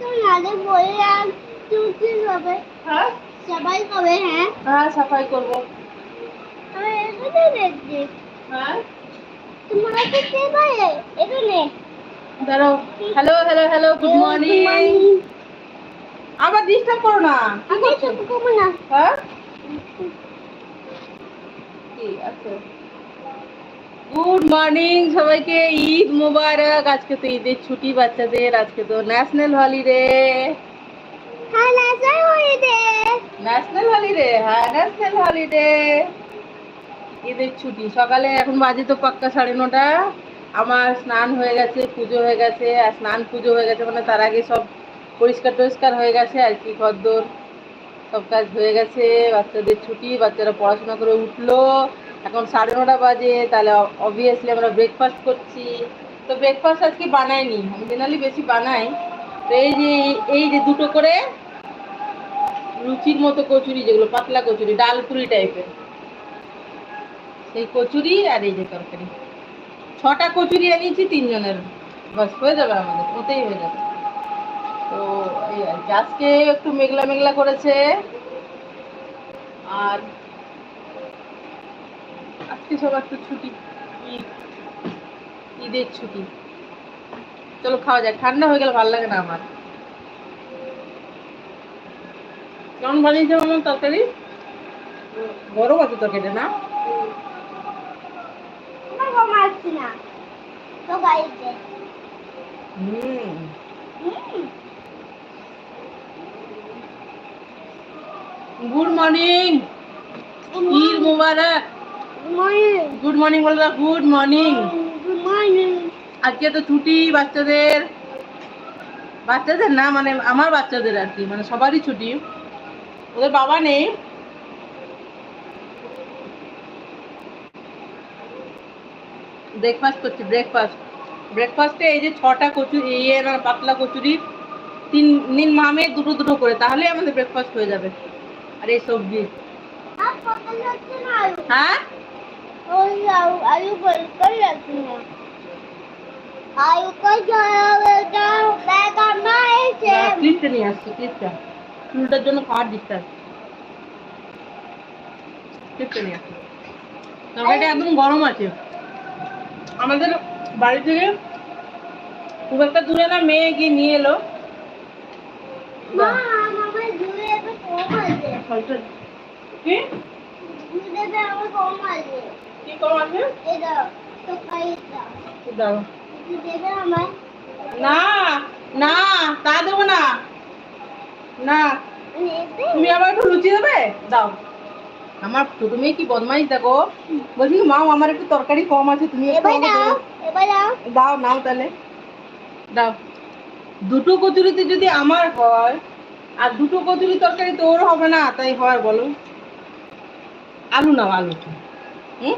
নালে বললাম তুমি কি হবে। হ্যাঁ? সবাই কবে হ্যাঁ? হ্যাঁ সাফাই করব। আমি এখানে দেখছি। হ্যাঁ? তোমরা তো কে পারে এখানে। দাঁড়াও। Hello hello hello good morning আবার ডিস্টার্ব করো না। কি করছ? না। হ্যাঁ? ঠিক আছে? গুড মর্নিং সবাইকে ঈদ মোবারক। আজকে তো ঈদের ছুটি বাচ্চাদের আজকে তো ন্যাশনাল হলিডে হ্যাঁ না স্যার হয়ে দে ন্যাশনাল হলিডে হ্যাঁ ন্যাশনাল হলিডে ঈদের ছুটি সকালে এখন বাজে তো পাক্কা সাড়ে নটা। আমার স্নান হয়ে গেছে পুজো হয়ে গেছে আর স্নান পুজো হয়ে গেছে মানে তার আগে সব পরিষ্কার টরিষ্কার হয়ে গেছে আর কি ঘরদোর সব কাজ হয়ে গেছে। বাচ্চাদের ছুটি বাচ্চারা পড়াশোনা করে উঠল। এখন সাড়ে নটা বাজে, তাহলে অবভিয়াসলি আমরা ব্রেকফাস্ট করছি। তো ব্রেকফাস্ট আজকে বানাইনি, আমি জেনারেলি বেশি বানাই। তো এই যে এই যে দুটো করে লুচির মতো কচুরি, যেগুলো পাতলা কচুরি, ডাল পুরি টাইপের সেই কচুরি আর এই যে তরকারি। ছটা কচুরি আনিয়েছি তিনজনের। বাস, হয়ে যাবে আমাদের ওতেই হয়ে যাবে তো এই। আজকে একটু মেঘলা মেঘলা করেছে। আর সবার তো ছুটি ঈদ ঈদের ছুটি। চলো খাওয়া যাক ঠান্ডা হয়ে গেলে ভালো লাগে না আমার। কেমন বানিয়েছে আমার তরকারি? গরম আছে তরকারিটা না? হুম। Good morning. ঈদ মুবারক। গুড মর্নিং বলো মর্নিং গুড মর্নিং আজকে তো ছুটি বাচ্চাদের। বাচ্চাদের না মানে আমার বাচ্চাদের আর কি মানে সবারই ছুটি। ওদের বাবা নেই। ব্রেকফাস্ট করছি ব্রেকফাস্ট ব্রেকফাস্টে এই যে ছটা কচুরি ইয়ে না পাতলা কচুরি তিন নিন মামে দুটো দুটো করে তাহলে আমাদের ব্রেকফাস্ট হয়ে যাবে। আর এই সবজি। না হ্যাঁ? নিয়ে আসছি ক্লিপটা চুলটার জন্য ক্লিপটা নিয়ে আসছি তরকারিটা একদম গরম আছে। আমাদের বাড়ি থেকে খুব একটা দূরে না মেয়ে গিয়ে নিয়ে এলো কি কম আছে। কি দাও না না তা দেবো না। না। তুমি আবার একটু লুচি দেবে? দাও। আমার ছোট মেয়ে কি বদমাইশ দেখো। বলছি মাও আমার একটু তরকারি কম আছে তুমি দাও নাও তাহলে। দাও। দুটো কচুরিতে যদি আমার হয় আর দুটো কচুরি তরকারি তোর হবে না তাই হয় বলো। আলু নাও আলু হুম?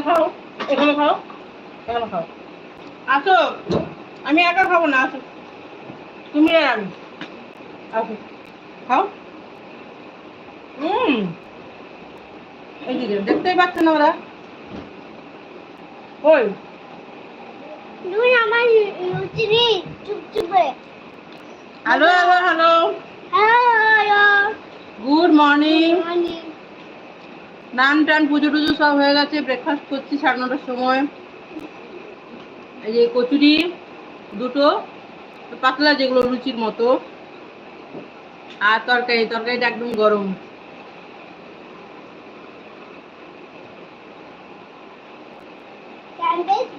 খাও খাও খাও আমি একা খাব না আসো তুমি আর আমি। আসো। খাও। হুম। দেখতেই পাচ্ছ না ওরা? ওই। তুমি আমার লুচি নেই চুপ hello hello hello. Hello good morning morning নান টান পুজো টুজো সব হয়ে গেছে ব্রেকফাস্ট করছি সাড়ে নটার সময়। এই যে কচুরি দুটো পাতলা যেগুলো লুচির মতো। আর তরকারি তরকারিটা একদম গরম স্যান্ডউইচ দেবে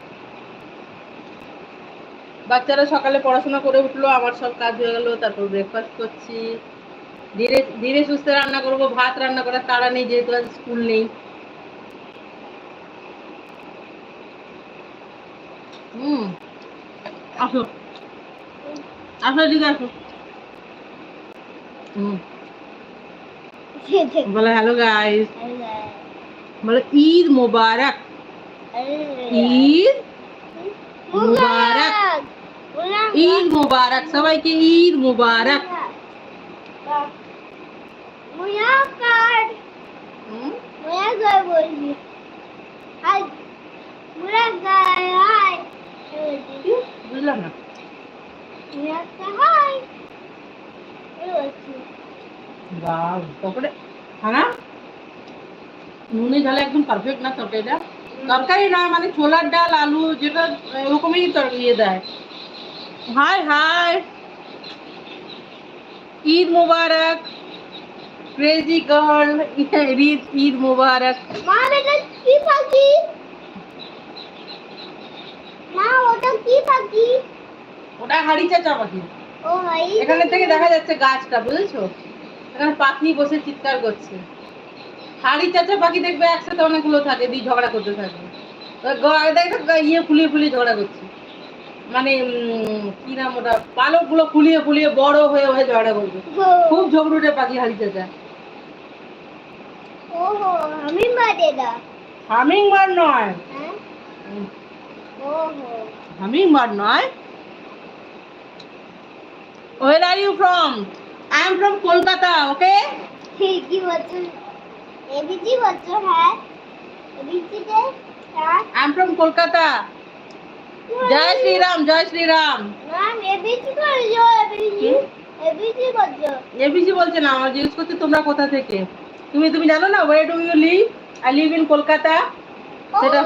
বাচ্চারা সকালে পড়াশোনা করে উঠল আমার সব কাজ হয়ে গেল তারপর ব্রেকফাস্ট করছি। ধীরে ধীরে সুস্থে রান্না করব ভাত রান্না করার তাড়া নেই যেহেতু আজ স্কুল নেই। হুম আসো। আসো এদিকে আসো। হুম। বলো হ্যালো গাইস বলো ঈদ মোবারক। ঈদ মুবারক। ঈদ মোবারক সবাইকে ঈদ মোবারক মুয়াকার হুম মুয়াকার বলছি হাই মুয়াকার হাই বুঝলাম না মুয়াকার হাই বলছি বাহ তারপরে হ্যাঁ নুনে ঝালে একদম পারফেক্ট না তরকারিটা তরকারি না মানে ছোলার ডাল আলু যেটা ওরকমই তর- ইয়ে দেয় হাই হাই। ঈদ মুবারক ক্রেজি গার্ল ঈদ ঈদ মুবারক। মা এটা কি পাখি? মা ওটা কি পাখি? ওটা হাড়ি চাচা পাখি। ও এখানে থেকে দেখা যাচ্ছে গাছটা বুঝেছ? এখানে পাখি বসে চিৎকার করছে। হাড়ি চাচা পাখি দেখবে একসাথে অনেকগুলো থাকে দিয়ে ঝগড়া করতে থাকবে দেখ, ইয়ে ফুলিয়ে ফুলিয়ে ঝগড়া করছে। মানে কি নাম ওটা? পালকগুলো ফুলিয়ে ফুলিয়ে বড় হয়ে হয়ে ঝগড়া করবে খুব ঝগড়ুটে পাখি হাড়ি চাচা ওহো আমি বাদে দা হামিং বার্ড নয় হামিং বার্ড নয়। Where are you from? I am from Kolkata, okay? কি এবিজি হ্যাঁ? এবিজি তে হ্যাঁ. জয় শ্রীরাম জয় শ্রীরাম। এবিসি বলছে না আমার জিজ্ঞেস করছে তোমরা কোথা থেকে? তুমি তুমি জানো না where do you live I live in Kolkata. সেটা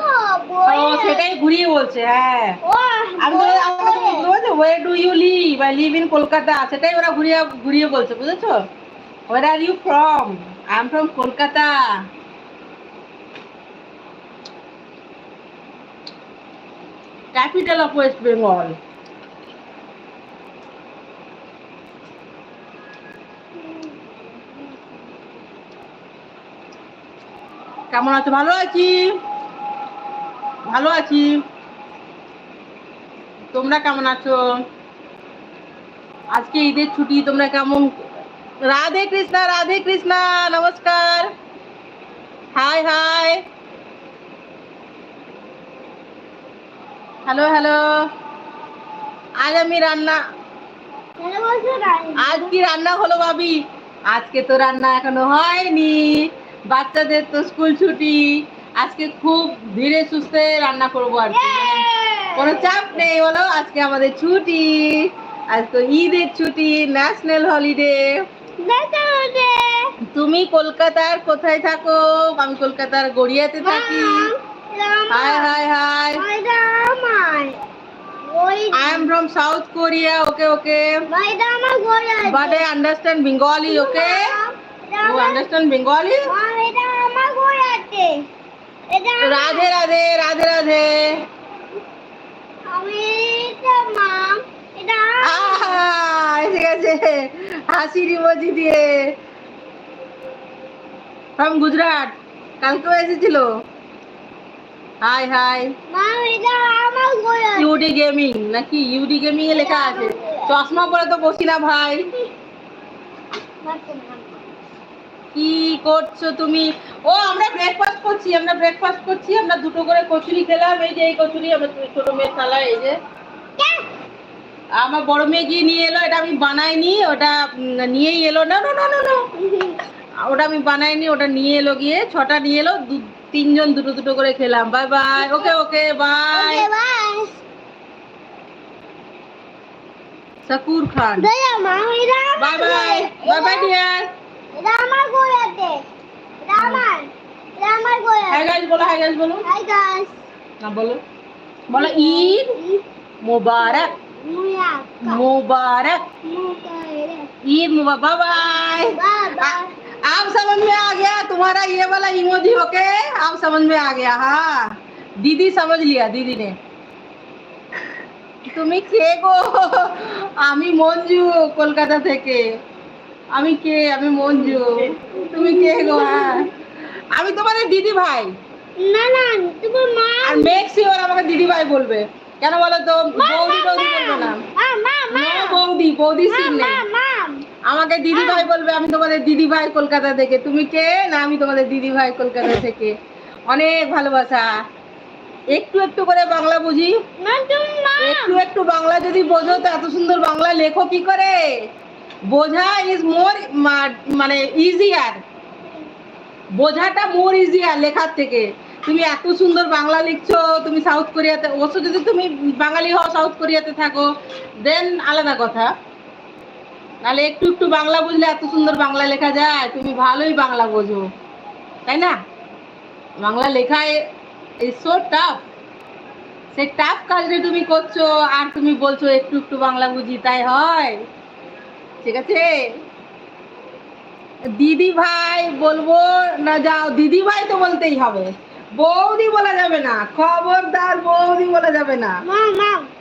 ও সেটাই ঘুরিয়ে বলছে হ্যাঁ। আমি বলছে where do you live I live in Kolkata. সেটাই ওরা ঘুরিয়ে ঘুরিয়ে বলছে বুঝেছ? Where are you from I am from Kolkata. Capital of West Bengal কেমন আছো? ভালো আছি? ভালো আছি। তোমরা কেমন আছো? আজকে ঈদের ছুটি, তোমরা কেমন? রাধে কৃষ্ণা রাধে কৃষ্ণা, নমস্কার। High high. হ্যালো হ্যালো আজ আমি রান্না। আজ কি রান্না হলো ভাবি? আজকে তো রান্না এখনও হয়নি। বাচ্চাদের তো স্কুল ছুটি। আজকে খুব ধীরে সুস্থে রান্না করব আর কি। কোনো চাপ নেই বলো আজকে আমাদের ছুটি। আজ তো ঈদের ছুটি ন্যাশনাল হলিডে তুমি কলকাতার কোথায় থাকো? আমি কলকাতার গড়িয়াতে থাকি। From South Korea okay okay এটা আমার ঘরে আছে but I understand Bengali okay এটা ইউ আমার আন্ডারস্ট্যান্ড বেঙ্গলি মা, এটা আমার ঘরে আছে এটা আমার- রাধে রাধে রাধে রাধে এসে গেছে হাসির ইমোজি দিয়ে। ফ্রম গুজরাট কালকেও এসেছিল। হাই হাই ইউডি গেমিং নাকি ইউডি গেমিং এ লেখা আছে? চশমা পরে তো বসি না ভাই। কি করছ তুমি? ও আমরা ব্রেকফাস্ট করছি আমরা ব্রেকফাস্ট করছি আমরা দুটো করে কচুরি খেলাম এই যে এই কচুরি আমার ছোট মেয়ের থালা এই যে। আমার বড় মেয়ে গিয়ে নিয়ে এলো এটা আমি বানাইনি ওটা নিয়েই এলো। না না না না না। ওটা আমি বানাইনি ওটা নিয়ে এলো গিয়ে ছটা নিয়ে এলো তিনজন দুটো দুটো করে খেলাম। Bye bye okay okay bye সাকুর খান। Bye bye bye bye dear আমার গোলাতে রামান আমার গোলা হাই গাইস বলো হাই গাইস বলো। হাই গাইস না বলো। বলো ঈদ মোবারক। মোবারক। ঈদ মোবারক বাই বাই आप समझ में आ गया तुम्हारा ये वाला इमोजी ओके आप समझ में आ गया हाँ दीदी समझ लिया दीदी ने তুমি কে গো আমি মঞ্জু কলকাতা থেকে আমি কে আমি মঞ্জু তুমি কে গো হ্যাঁ আমি তোমাদের দিদি ভাই না না তোমার মা আর মেক শিওর আমাকে দিদি ভাই বলবে কেন বলো তো বৌদি বৌদি বলবে না মা মা মা No, বৌদি বৌদি সিন মা নেই মা আমাকে দিদি ভাই বলবে আমি তোমাদের দিদি ভাই কলকাতা থেকে। তুমি কে? না আমি তোমাদের দিদি ভাই কলকাতা থেকে। অনেক ভালোবাসা। একটু একটু করে বাংলা বুঝি? একটু একটু বাংলা যদি বোঝো তো এত সুন্দর বাংলা লেখো কি করে? বোঝা ইজ মোর মানে ইজিয়ার বোঝাটা মোর ইজিয়ার লেখার থেকে। তুমি এত সুন্দর বাংলা লিখছো তুমি সাউথ কোরিয়াতে অবশ্য যদি তুমি বাঙালি হও সাউথ কোরিয়াতে থাকো দেন আলাদা কথা। নাহলে একটু একটু বাংলা বুঝলে এত সুন্দর বাংলা লেখা যায় তুমি ভালোই বাংলা বোঝো তাই না? বাংলা লেখায় ইজ সো টাফ সেই টাফ কাজটা তুমি করছ আর তুমি বলছো একটু একটু বাংলা বুঝি তাই হয়। ঠিক আছে? দিদি ভাই বলব না যাও দিদি ভাই তো বলতেই হবে। বৌদি বলা যাবে না খবরদার বৌদি বলা যাবে না।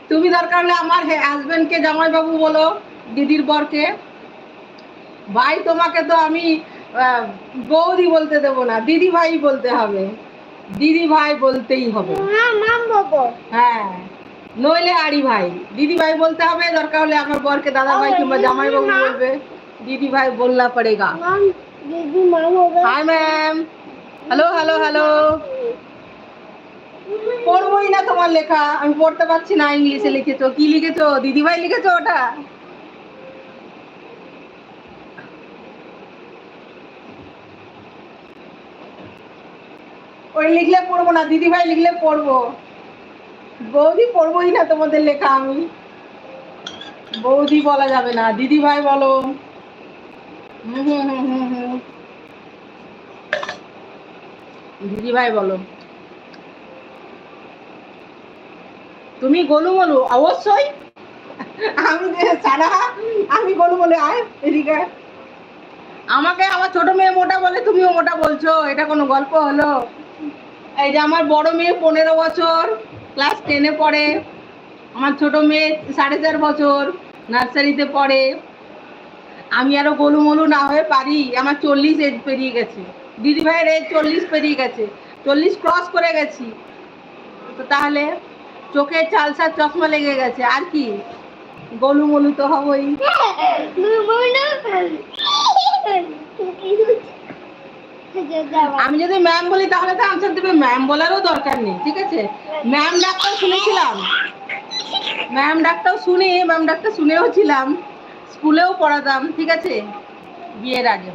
তুমি দরকার হলে আমার হাজবেন্ডকে জামাইবাবু বলো। দিদির বরকে ভাই তোমাকে তো আমি বৌদি বলতে দেবো না দিদি ভাই বলতে হবে। দিদি ভাই বলতেই হবে। হ্যাঁ। নইলে আড়ি ভাই। দিদি ভাই বলতে হবে দরকার হলে আমার বরকে দাদা ভাই কিংবা জামাই বাবু বলবে। দিদি ভাই বললা পড়েগা hi ma'am hello hello hello পড়বোই না তোমার লেখা। আমি পড়তে পারছি না ইংলিশে লিখেছো। কি লিখেছো? দিদি ভাই লিখেছো ওটা? ওই লিখলে পড়ব না দিদি ভাই লিখলে পড়ব। বৌদি পড়বোই না তোমাদের লেখা আমি। বৌদি বলা যাবে না দিদি ভাই বলো। হুম দিদি ভাই বলো। তুমি গোলু বলু, অবশ্যই। আমি সারা, আমি গোলু বলে আয় এদিকে। আমাকে আমার ছোট মেয়ে মোটা বলে, তুমিও মোটা বলছো, এটা কোনো গল্প হলো? এই যে আমার বড় মেয়ে পনেরো বছর ক্লাস টেনে পড়ে। আমার ছোট মেয়ে সাড়ে চার বছর নার্সারিতে পড়ে। আমি আরও গোলু মলু না হয়ে পারি, আমার চল্লিশ এজ পেরিয়ে গেছে। দিদি ভাইয়ের এজ চল্লিশ পেরিয়ে গেছে, চল্লিশ ক্রস করে গেছি। তো তাহলে চোখে চালসার চশমা লেগে গেছে, আর কি? গোলু মলু তো হবই। আমি যদি ম্যাম বলি তাহলে তো আনসার দেবে। ম্যাম বলারও দরকার নেই, ঠিক আছে? ম্যাম ডাক্তার শুনেছিলাম। ম্যাম ডাক্তার শুনে ম্যাম ডাক্তার শুনেও ছিলাম। স্কুলেও পড়াতাম, ঠিক আছে? বিয়ের আগে।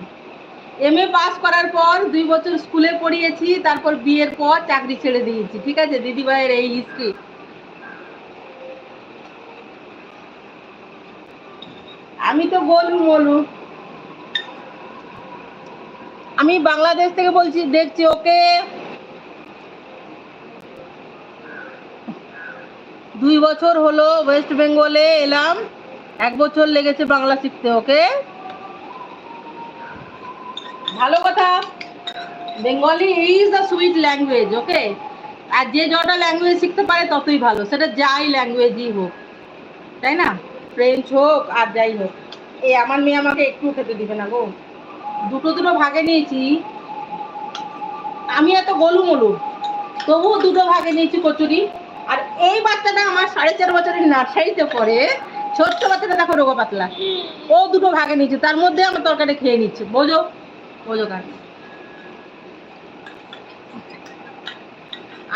এম এ পাস করার পর দুই বছর স্কুলে পড়িয়েছি, তারপর বিয়ের পর চাকরি ছেড়ে দিয়েছি, ঠিক আছে? দিদিভাইয়ের এই হিস্ট্রি আমি তো বলু বলু আমি বাংলাদেশ থেকে বলছি, দেখছি, ওকে। দুই বছর হলো ওয়েস্ট বেঙ্গলে এলাম, এক বছর লেগেছে বাংলা শিখতে, ওকে? ভালো কথা, Bengali is the sweet language okay? আর যে যটা ল্যাঙ্গুয়েজ শিখতে পারে ততই ভালো, সেটা যাই ল্যাঙ্গুয়েজই হোক, তাই না? ফ্রেঞ্চ হোক আর যাই হোক। এই আমার মেয়ে আমাকে একটু খেতে দিবে না গো। দুটো দুটো ভাগে নিয়েছি। আমি এত গোলু মলু তবুও দুটো ভাগে নিয়েছি কচুরি। আর এই বাচ্চাটা আমার সাড়ে চার বছরের নার্সারিতে পড়ে, ছোট্ট বাচ্চাটা দেখো রোগা পাতলা। ও দুটো ভাগে নিয়েছে, তার মধ্যে আমার তরকারি খেয়ে নিচ্ছে। বোঝো বোঝো কার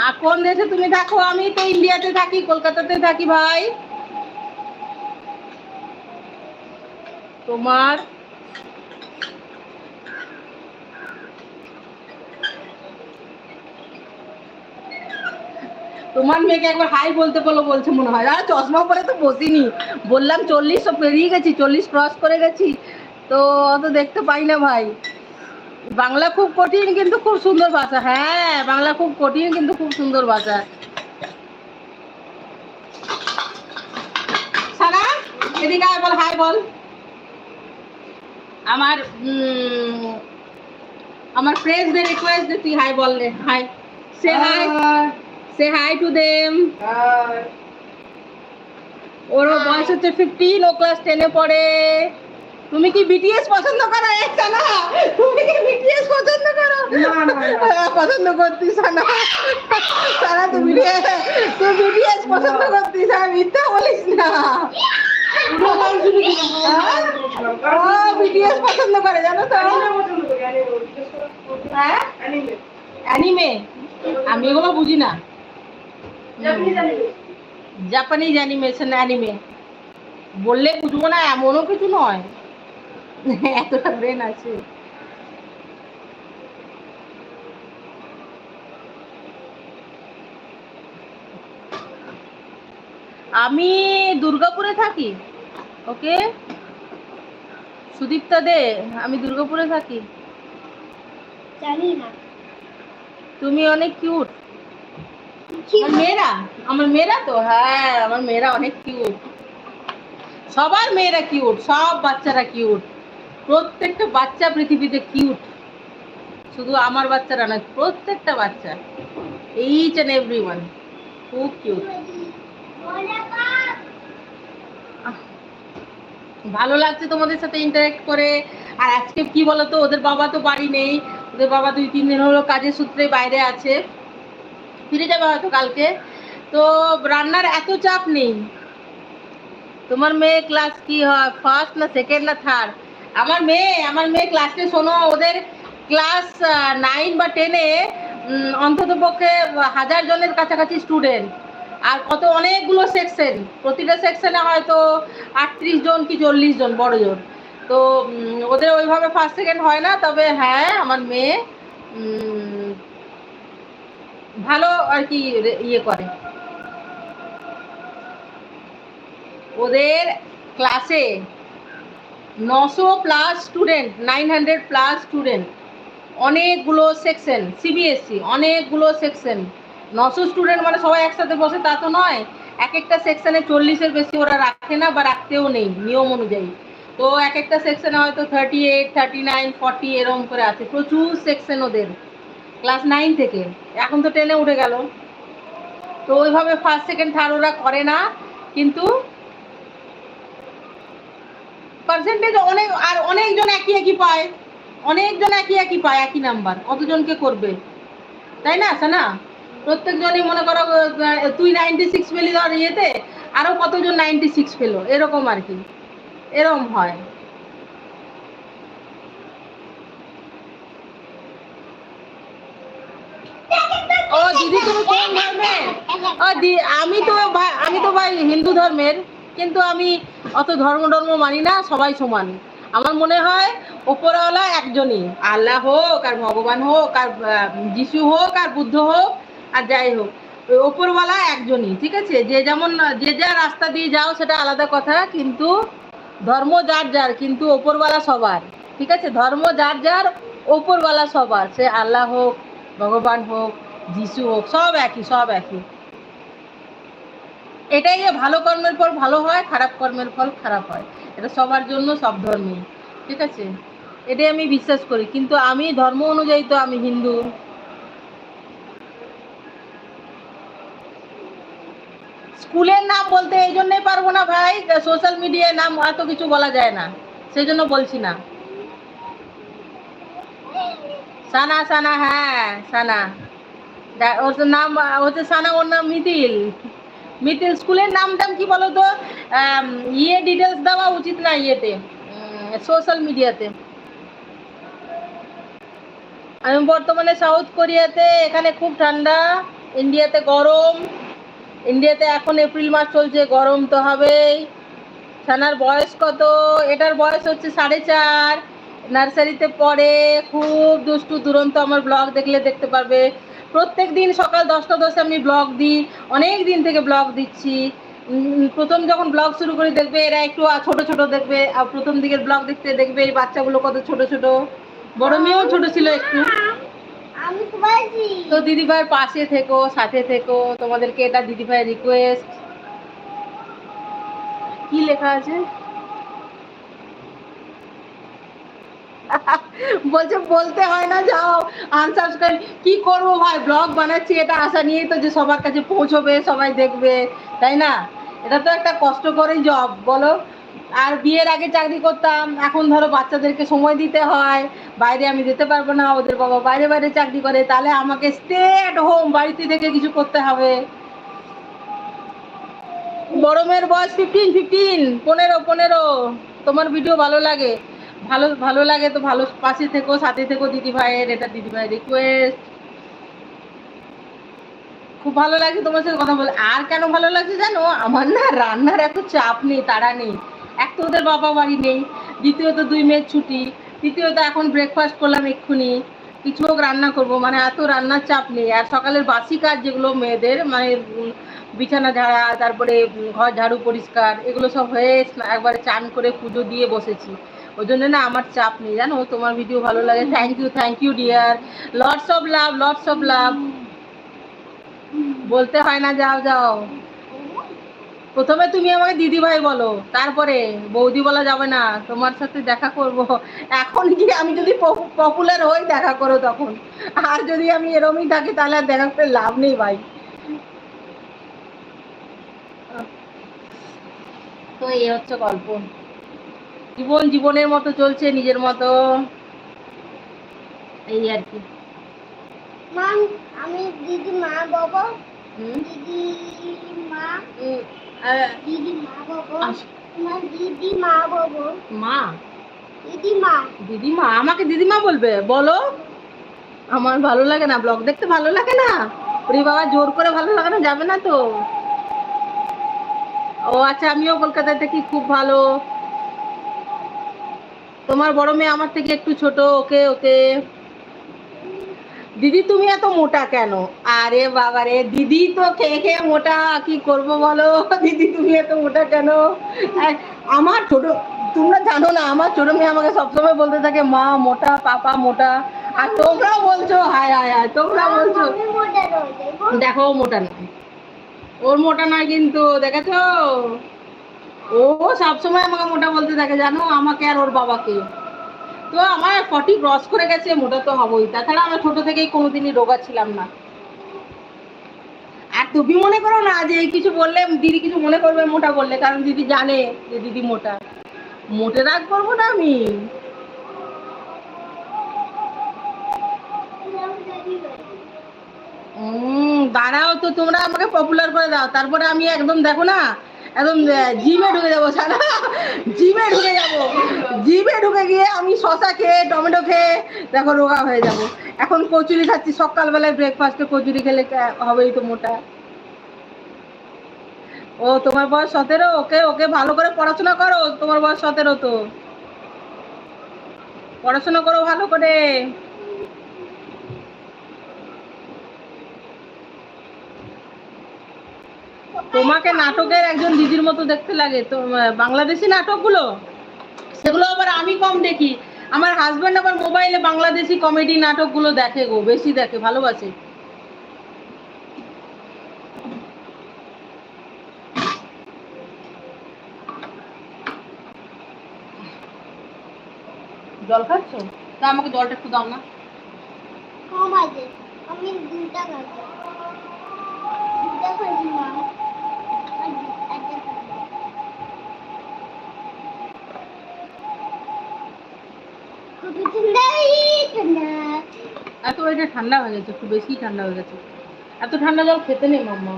আর কোন দেশে তুমি থাকো? আমি তো ইন্ডিয়াতে থাকি, কলকাতাতে থাকি ভাই। তোমার তোমার মেয়েকে একবার হাই বলতে বলো, বলছে মনে হয়। আর চশমা পরে তো বসিনি। বললাম চল্লিশ পেরিয়ে গেছি, চল্লিশ ক্রস করে গেছি। তো অত দেখতে পাই না ভাই। বাংলা খুব কঠিন কিন্তু খুব সুন্দর ভাষা। হ্যাঁ বাংলা খুব কঠিন কিন্তু খুব সুন্দর ভাষা। সারা হাই বল। আমার আমার ফ্রেন্ডসদের রিকোয়েস্ট তুই হাই বল রে হাই। সে হাই সে হাই টু দেম ওর বয়স হচ্ছে ফিফটিন ও ক্লাস টেনে পড়ে। তুমি কি বিটিএস পছন্দ করো? এই সানা তুমি কি বিটিএস পছন্দ করো? পছন্দ করতিস না। সারা বিটিএস তুই বিটিএস পছন্দ করতিস আর মিথ্যা বলিস না। বিটিএস পছন্দ করে জানো তো? অ্যানিমে আমি এগুলো বুঝি না। জাপানিজ অ্যানিমেশন অ্যানিমে বললে বুঝব না এমনও কিছু নয়। এতটা ব্রেন আছে। আমি দুর্গাপুরে থাকি ওকে? সুদীপ্তা দে আমি দুর্গাপুরে থাকি। জানি না। তুমি অনেক কিউট হ্যাঁ সবার মেয়েরা কিউট সব বাচ্চারা কিউট প্রত্যেকটা বাচ্চা পৃথিবীতে কিউট শুধু আমার বাচ্চারা নয়, প্রত্যেকটা বাচ্চা এইচ এন্ড এভরি ওয়ান খুব কিউট ভালো লাগছে তোমাদের সাথে ইন্টারেক্ট করে। আর আজকে কি বলতো, ওদের বাবা তো বাড়ি নেই। ওদের বাবা দুই তিন দিন হলো কাজের সূত্রে বাইরে আছে। ফিরে যাবে হয়তো কালকে। তো রান্নার এত চাপ নেই। তোমার মেয়ে ক্লাস কি হয়? ফার্স্ট না সেকেন্ড না থার্ড আমার মেয়ে আমার মেয়ে ক্লাসে শোনো, ওদের ক্লাস নাইন বা টেনে অন্তত পক্ষে হাজার জনের কাছাকাছি স্টুডেন্ট আর কত অনেকগুলো সেকশন প্রতিটা সেকশনে হয়তো আটত্রিশ জন কি চল্লিশ জন, বড় জন। তো ওদের ওইভাবে ফার্স্ট সেকেন্ড হয় না। তবে হ্যাঁ আমার মেয়ে ভালো আর কি ইয়ে করে। ওদের ক্লাসে নশো plus student nine hundred plus student অনেকগুলো সেকশন সিবিএসসি E, অনেকগুলো সেকশন নশো স্টুডেন্ট মানে সবাই একসাথে বসে তা তো নয়। এক একটা সেকশনে চল্লিশের বেশি ওরা রাখে না বা রাখতেও নেই নিয়ম অনুযায়ী। তো এক একটা সেকশনে হয়তো thirty eight thirty nine forty এরকম করে আছে। প্রচুর সেকশন ওদের। ক্লাস নাইন থেকে। এখন তো টেনে উঠে গেল। তো ওইভাবে ফার্স্ট সেকেন্ড থার্ড ওরা করে না, কিন্তু পার্সেন্টেজ অনেক, আর অনেকজন একই একই পায়। অনেকজন একই একই পায়, একই নাম্বার কতজনকে করবে? তাই না, সানা? প্রত্যেকজনই মনে করো তুই নাইনটি সিক্স পেলি ধর ইয়েতে আরও কতজন নাইনটি সিক্স পেল? এরকম আর কি। এরকম হয় ও দিদি তুমি কোন ধর্মের? ও আমি তো ভাই- আমি তো ভাই হিন্দু ধর্মের, কিন্তু আমি অত ধর্ম ধর্ম মানি না, সবাই সমান। আমার মনে হয় ওপরওয়ালা একজনই। আল্লাহ হোক, আর ভগবান হোক, আর যিশু হোক, আর বুদ্ধ হোক, আর যাই হোক। ওপরওয়ালা একজনই, ঠিক আছে? যে যেমন, যে যা রাস্তা দিয়ে যাও, সেটা আলাদা কথা, কিন্তু ধর্ম যার যার, কিন্তু ওপরওয়ালা সবার। ঠিক আছে? ধর্ম যার যার, ওপরওয়ালা সবার। সে আল্লাহ হোক, ভগবান হোক যিশু হোক, সব একই সব একই। এটাই যে ভালো কর্মের ফল ভালো হয়, খারাপ কর্মের ফল খারাপ হয়। এটা সবার জন্য, সব ধর্মে ঠিক আছে? এটাই আমি বিশ্বাস করি। কিন্তু আমি ধর্ম অনুযায়ী তো আমি হিন্দু। স্কুলের নাম বলতে এই জন্যই পারব না ভাই সোশ্যাল মিডিয়ায় নাম এত কিছু বলা যায় না। সেই জন্য বলছি না। সানা সানা হ্যাঁ সানা। ওর তো নাম হচ্ছে সানা, ওর নাম স্কুলের নাম টাম কি বলো তো ইয়ে ডিটেলস দেওয়া উচিত না ইয়েতে সোশ্যাল মিডিয়াতে আমি বর্তমানে সাউথ কোরিয়াতে, এখানে খুব ঠান্ডা, ইন্ডিয়াতে গরম। ইন্ডিয়াতে এখন এপ্রিল মাস চলছে, গরম তো হবেই। সানার বয়স কত? এটার বয়স হচ্ছে সাড়ে চার। নার্সারিতে পড়ে, খুব দুষ্টু, দুরন্ত। আমার ব্লগ দেখলে দেখতে পারবে। প্রত্যেক দিন সকাল দশটা দশে আমি ব্লগ দিই। অনেক দিন থেকে ব্লগ দিচ্ছি। প্রথম যখন ব্লগ শুরু করি দেখবে এরা একটু ছোট ছোট দেখবে। আর প্রথম দিকের ব্লগ দেখতে দেখবে এই বাচ্চাগুলো কত ছোট ছোট। বড় মেয়েও ছোট ছিল একটু। আমি তো বলছি তো দিদি ভাইয়ের পাশে থেকো সাথে থেকো। তোমাদেরকে এটা দিদি ভাইয়ের রিকোয়েস্ট কি লেখা আছে? বলছে, বলতে হয় না, যাও আনসাবস্ক্রাইব কি করব ভাই? ব্লগ বানাচ্ছি, এটা আশা নিয়েই তো যে সবার কাছে পৌঁছবে, সবাই দেখবে, তাই না? এটা তো একটা কষ্ট করেই জব বলো? আর বিয়ের আগে চাকরি করতাম, এখন ধরো বাচ্চাদেরকে সময় দিতে হয়, বাইরে আমি যেতে পারব না, ওদের বাবা বাইরে বাইরে চাকরি করে, তাহলে আমাকে স্টে অ্যাট হোম বাড়িতে থেকে কিছু করতে হবে। বড় মেয়ের বয়স ফিফটিন ফিফটিন পনেরো পনেরো, তোমার ভিডিও ভালো লাগে। ভালো ভালো লাগে তো ভালো, পাশে থেকো, সাথে থেকো দিদি ভাইয়ের এটা দিদি ভাইয়ের রিকোয়েস্ট খুব ভালো লাগে তোমার সাথে কথা বলে। আর কেন ভালো লাগছে জানো? আমার না রান্নার এত চাপ নেই, তাড়া নেই। এক তো ওদের বাবা বাড়ি নেই, দ্বিতীয়ত দুই মেয়ের ছুটি, তৃতীয়ত এখন ব্রেকফাস্ট করলাম এক্ষুনি। কিছু হোক রান্না করব মানে এত রান্নার চাপ নেই। আর সকালের বাসি কাজ যেগুলো মেয়েদের মানে বিছানা ঝাড়া, তারপরে ঘর ঝাড়ু পরিষ্কার, এগুলো সব হয়ে একবারে চান করে পুজো দিয়ে বসেছি। ওই জন্য না আমার চাপ নেই, জানো? তোমার ভিডিও ভালো লাগে thank you thank you dear lots of love lots of love বলতে হয় না, যাও যাও। প্রথমে তুমি আমাকে দিদি ভাই বলো, তারপরে বৌদি বলা যাবে না, তোমার সাথে দেখা করব। এখন কি আমি যদি পপুলার হই, দেখা করো তখন। আর যদি আমি এরমই থাকি, তাহলে আর দেখা করে লাভ নেই, ভাই। তো এই হচ্ছে গল্প। জীবন জীবনের মতো চলছে নিজের মতো। এই আর কি। মা আমি দিদি মা বাবা। দিদি মা। দিদি মা বাবা। দিদি মা বাবা। মা? দিদি দিদিমা আমাকে দিদিমা বলবে? বলো। আমার ভালো লাগে না। ব্লগ দেখতে ভালো লাগে না? ওরে বাবা জোর করে ভালো লাগানো যাবে না তো? ও আচ্ছা আমিও কলকাতায় থাকি। খুব ভালো। তোমার বড় মেয়ে আমার থেকে একটু ছোট ওকে ওকে। দিদি তুমি এত মোটা কেন? আরে বাবা রে দিদি তো খেয়ে খেয়ে মোটা কি করব বলো? দিদি তুমি এত মোটা কেন? আমার ছোট তোমরা জানো না আমার ছোট মেয়ে আমাকে সবসময় বলতে থাকে মা মোটা পাপা মোটা। আর তোমরাও বলছো হায় হায় হায় তোমরা বলছো। দেখো মোটা নয়। ওর মোটা নয় কিন্তু দেখেছ? ও সবসময় আমাকে মোটা বলতে থাকে, জানো? আমাকে আর ওর বাবাকে। তো আমার ফর্টি ক্রস করে গেছে, মোটা তো হবই। তাছাড়া আমরা ছোট থেকেই কোনোদিনই রোগা ছিলাম না। আর তুমি মনে করো না যে কিছু বললে, দিদি কিছু মনে করবে মোটা বললে? কারণ দিদি জানে যে দিদি মোটা। মোটে রাগ করব না আমি? দাঁড়াও তো, তোমরা আমাকে পপুলার করে দাও। তারপরে আমি একদম, দেখো না একদম জিমে ঢুকে যাব, সারা জিমে ঢুকে যাব। জিমে ঢুকে গিয়ে আমি শশা খেয়ে, টমেটো খেয়ে, দেখো রোগা হয়ে যাব। এখন কচুরি খাচ্ছি, সকালবেলায় ব্রেকফাস্টে কচুরি খেলে হবেই তো মোটা। ও, তোমার বয়স সতেরো? ওকে ওকে ভালো করে পড়াশোনা করো, তোমার বয়স সতেরো তো। পড়াশোনা করো ভালো করে। তোমাকে নাটকের একজন দিদির মতো দেখতে লাগে তো বাংলাদেশি নাটকগুলো? সেগুলো আবার আমি কম দেখি। আমার হাজবেন্ড আবার মোবাইলে বাংলাদেশি কমেডি নাটকগুলো দেখে গো, বেশি দেখে, ভালোবাসে। জল খাচ্ছ? তা আমাকে জলটা একটু দাও না। আমি দুটা খাব দুটা খাবি মা আর দু- একটা খাব। খুবই ঠান্ডা এই ঠান্ডা এত এটা ঠান্ডা হয়ে গেছে, একটু বেশি ঠান্ডা হয়ে গেছে। এত ঠান্ডা জল খেতে নেই মাম্মা।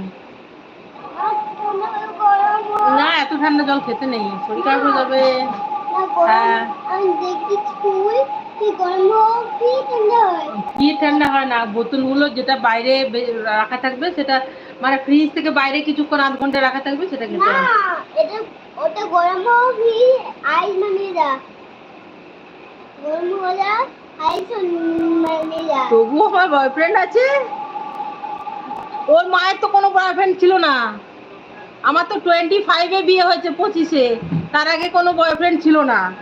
না, এত ঠান্ডা জল খেতে নেই, শরীর খারাপ হয়ে যাবে। হ্যাঁ। কি ঠান্ডা হয় না, বোতলগুলো যেটা বাইরে রাখা থাকবে, সেটা মানে ফ্রিজ থেকে বাইরে কিছুক্ষণ, আধ ঘণ্টা রাখা থাকবে, সেটা এটা, ওটা গরম হোক আইস বানিয়ে তবুও আমার বয়ফ্রেন্ড আছে? ওর মায়ের তো কোনো বয়ফ্রেন্ড ছিল না। আমার তো টোয়েন্টি ফাইভে বিয়ে হয়েছে পঁচিশে। তার আগে কোনো বয়ফ্রেন্ড ছিল না।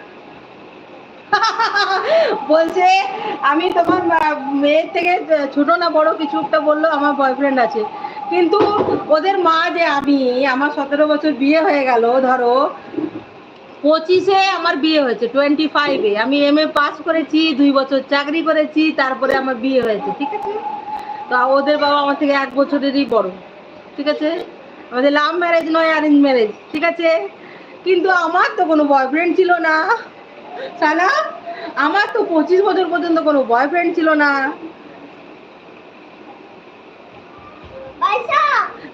বলছে, আমি তোমার মেয়ের থেকে ছোট না, বড় কিছু একটা বলল, আমার বয়ফ্রেন্ড আছে। কিন্তু ওদের মা যে আমি, আমার সতেরো বছর বিয়ে হয়ে গেল, ধরো পঁচিশে আমার বিয়ে হয়েছে টোয়েন্টি ফাইভে আমি এম এ পাস করেছি, দুই বছর চাকরি করেছি, তারপরে আমার বিয়ে হয়েছে, ঠিক আছে? তা ওদের বাবা আমার থেকে এক বছরেরই বড়, ঠিক আছে? আমাদের লাভ ম্যারেজ নয় অ্যারেঞ্জ ম্যারেজ ঠিক আছে? কিন্তু আমার তো কোনো বয়ফ্রেন্ড ছিল না। সানা আমার তো পঁচিশ বছর পর্যন্ত কোনো বয়ফ্রেন্ড ছিল না।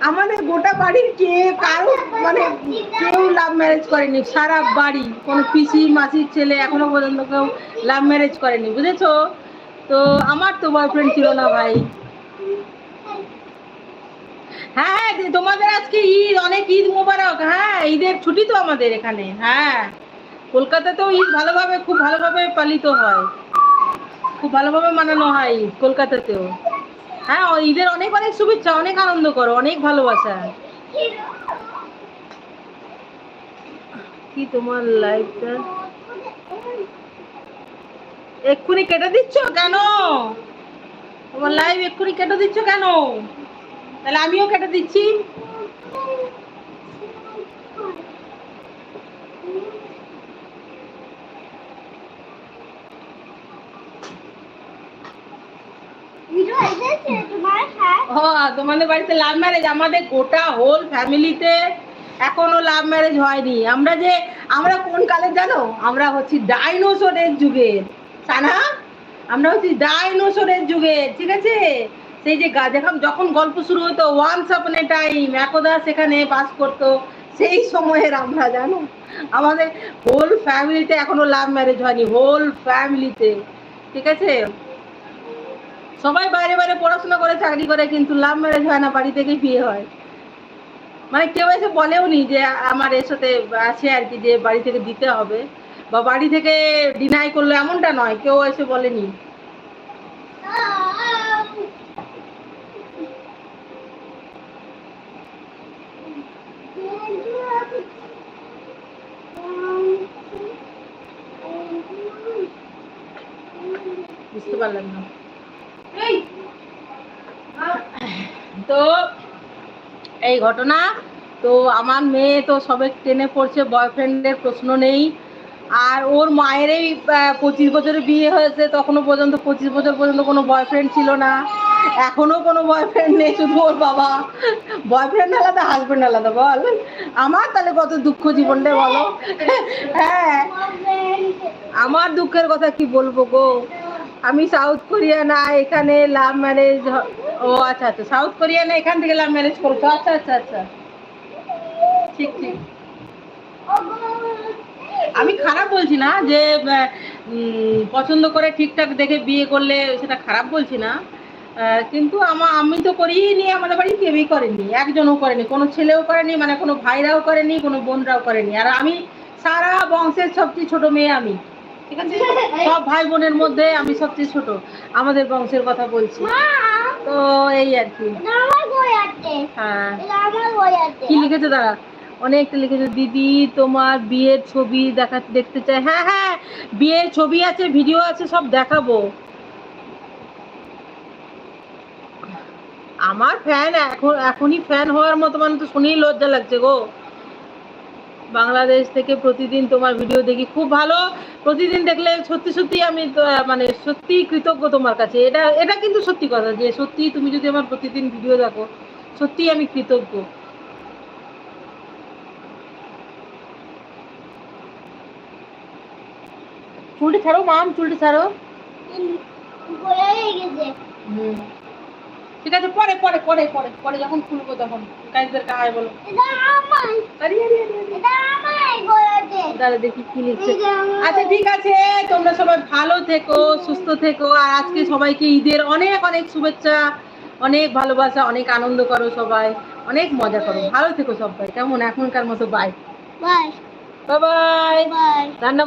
আমাদের গোটা বাড়ির কে কারও মানে কেউ লাভ ম্যারেজ করেনি। সারা বাড়ি কোনো পিসি মাসির ছেলে এখনও পর্যন্ত কেউ লাভ ম্যারেজ করেনি বুঝেছ? তো আমার তো বয়ফ্রেন্ড ছিল না ভাই। হ্যাঁ যে তোমাদের আজকে ঈদ অনেক ঈদ মোবারক। হ্যাঁ ঈদের ছুটি তো আমাদের এখানে। হ্যাঁ কলকাতাতেও ঈদ ভালোভাবে খুব ভালোভাবে পালিত হয়। খুব ভালোভাবে মানানো হয় ঈদ কলকাতাতেও। হ্যাঁ ঈদের অনেক অনেক শুভেচ্ছা, অনেক আনন্দ করো, অনেক ভালোবাসা। কি তোমার লাইফটা এক্ষুনি কেটে দিচ্ছ কেন? তোমার লাইফ এক্ষুনি কেটে দিচ্ছ কেন? তাহলে আমিও কেটে দিচ্ছি ভিডিও এসেছে তোমার হ্যাঁ ও তোমাদের বাড়িতে লাভ ম্যারেজ আমাদের গোটা হোল ফ্যামিলিতে এখনও লাভ ম্যারেজ হয়নি। আমরা যে, আমরা কোন কালে জানো? আমরা হচ্ছি ডাইনোসরের যুগের সানা, আমরা হচ্ছি ডাইনোসরের যুগের ঠিক আছে? সেই যে গা- যখন গল্প শুরু হতো ওয়ান্স আপন এ টাইম একদা সেখানে বাস করতো, সেই সময়ের আমরা, জানো? আমাদের হোল ফ্যামিলিতে এখনও লাভ ম্যারেজ হয়নি হোল ফ্যামিলিতে ঠিক আছে? সবাই বাইরে বাইরে পড়াশোনা করে, চাকরি করে, কিন্তু লাভ ম্যারেজ হয় না, বাড়ি থেকেই বিয়ে হয়। মানে কেউ এসে বলেও নি যে আমার এর সাথে আছে আর কি, যে বাড়ি থেকে দিতে হবে বা বাড়ি থেকে ডিনাই করল এমনটা নয়, কেউ এসে বলেনি। বুঝতে পারলাম না। তো এই ঘটনা তো আমার মেয়ে তো সবে টেনে পড়ছে বয়ফ্রেন্ডের প্রশ্ন নেই। আর ওর মায়েরই আহ, পঁচিশ বছরে বিয়ে হয়েছে তখনও পর্যন্ত পঁচিশ বছর পর্যন্ত কোনো বয়ফ্রেন্ড ছিল না। এখনও কোনো বয়ফ্রেন্ড নেই শুধু ওর বাবা। বয়ফ্রেন্ড আলাদা হাজবেন্ড আলাদা বল। আমার তাহলে কত দুঃখ জীবনটা বলো? হ্যাঁ। আমার দুঃখের কথা কি বলব গো? আমি সাউথ কোরিয়া না, এখানে লাভ ম্যারেজ ও আচ্ছা আচ্ছা সাউথ কোরিয়া না, এখান থেকে লাভ ম্যারেজ করছ আচ্ছা আচ্ছা আচ্ছা। ঠিক ঠিক। আমি খারাপ বলছি না যে পছন্দ করে ঠিকঠাক দেখে বিয়ে করলে সেটা খারাপ বলছি না। কিন্তু আমার আমি তো করিই নি আমাদের বাড়ি কেউই করেনি, একজনও করেনি, কোনো ছেলেও করেনি মানে কোনো ভাইরাও করেনি, কোনো বোনরাও করেনি। আর আমি সারা বংশের সবচেয়ে ছোট মেয়ে আমি। ঠিক আছে সব ভাই বোনের মধ্যে আমি সবচেয়ে ছোট। আমাদের বংশের কথা বলছি। তো এই আর কি। হ্যাঁ। কি লিখেছে দাঁড়া? অনেকটা লিখেছে। দিদি তোমার বিয়ের ছবি দেখা দেখতে চাই। হ্যাঁ হ্যাঁ বিয়ের ছবি আছে ভিডিও আছে সব দেখাবো। আমার ফ্যান এখন এখনই ফ্যান হওয়ার মতো মানে তো শুনেই লজ্জা লাগছে গো। বাংলাদেশ থেকে প্রতিদিন তোমার ভিডিও দেখি। খুব ভালো। প্রতিদিন দেখলে সত্যি সত্যি আমি মানে সত্যি কৃতজ্ঞ তোমার কাছে। এটা এটা কিন্তু সত্যি কথা যে সত্যি তুমি যদি আমার প্রতিদিন ভিডিও দেখো সত্যি আমি কৃতজ্ঞ। চুলটি ছাড়ো মাম চুলটি ছাড়ো। হুম। ঠিক আছে পরে পরে পরে পরে পরে যখন খুলবো তখন। গাইজদেরকে হাই বলো। দেখি কি লিখছে। আচ্ছা ঠিক আছে তোমরা সবাই ভালো থেকো সুস্থ থেকো আর আজকে সবাইকে ঈদের অনেক অনেক শুভেচ্ছা অনেক ভালোবাসা অনেক আনন্দ করো সবাই। অনেক মজা করো। ভালো থেকো সবাই। কেমন? এখনকার মতো বাই বাই বাই রান্না